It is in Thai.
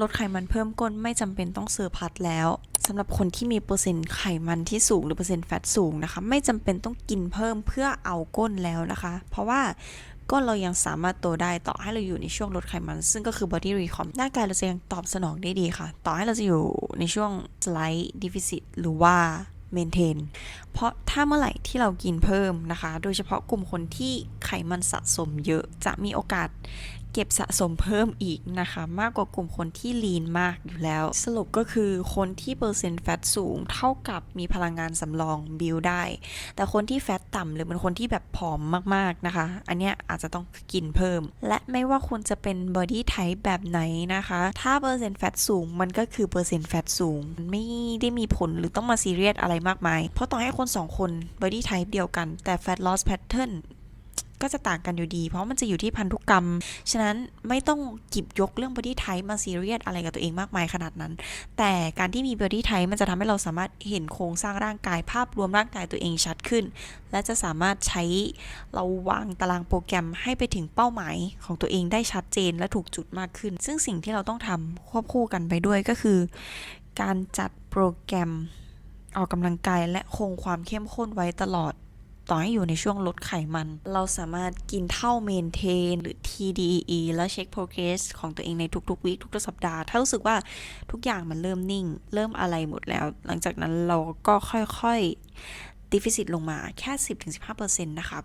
ลดไขมันเพิ่มก้นไม่จำเป็นต้องเซอร์พัดแล้วสำหรับคนที่มีเปอร์เซ็นต์ไขมันที่สูงหรือเปอร์เซ็นต์แฟตสูงนะคะ ไม่จำเป็นต้องกินเพิ่มเพื่อเอาก้นแล้วนะคะ เพราะว่าก้นเรายังสามารถโตได้ต่อให้เราอยู่ในช่วงลดไขมัน ซึ่งก็คือ body recomp ร่างกายเราจะยังตอบสนองได้ดีค่ะ ต่อให้เราจะอยู่ในช่วง slight deficit หรือว่า maintain เพราะถ้าเมื่อไหร่ที่เรากินเพิ่มนะคะ โดยเฉพาะกลุ่มคนที่ไขมันสะสมเยอะจะมีโอกาส เก็บสะสมเพิ่มอีกนะคะ มากกว่ากลุ่มคนที่ลีนมากอยู่แล้ว สรุปก็คือคนที่เปอร์เซ็นต์แฟตสูงเท่ากับมีพลังงานสำรองบิลได้ แต่คนที่แฟตต่ำหรือเป็นคนที่แบบผอมมากๆนะคะ อันเนี้ยอาจจะต้องกินเพิ่ม และไม่ว่าคุณจะเป็น body type แบบไหนนะคะ ถ้าเปอร์เซ็นต์แฟตสูงมันก็คือเปอร์เซ็นต์แฟตสูงมันไม่ได้มีผลหรือต้องมาซีเรียสอะไรมากมาย เพราะต่อให้คนสองคน body type เดียวกันแต่ fat loss pattern ก็จะต่างกันอยู่ดี เพราะมันจะอยู่ที่พันธุกรรม ฉะนั้นไม่ต้องกิบยกเรื่อง body type มาซีเรียสอะไรกับตัวเองมากมายขนาดนั้น แต่การที่มี body type มันจะทำให้เราสามารถเห็นโครงสร้างร่างกายภาพรวมร่างกายตัวเองชัดขึ้น และจะสามารถใช้เราวางตารางโปรแกรมให้ไปถึงเป้าหมายของตัวเองได้ชัดเจนและถูกจุดมากขึ้น ซึ่งสิ่งที่เราต้องทำควบคู่กันไปด้วยก็คือ การจัดโปรแกรมออกกำลังกายและคงความเข้มข้นไว้ตลอด ต่อให้อยู่ในช่วงลดไขมัน เราสามารถกินเท่าเมนเทนหรือ TDEE แล้วเช็ค progress ของตัวเองในทุกๆวีคทุกๆสัปดาห์ ถ้ารู้สึกว่าทุกอย่างมันเริ่มนิ่ง เริ่มอะไรหมดแล้ว หลังจากนั้นเราก็ค่อยๆ deficit ลงมาแค่ 10-15%นะคะ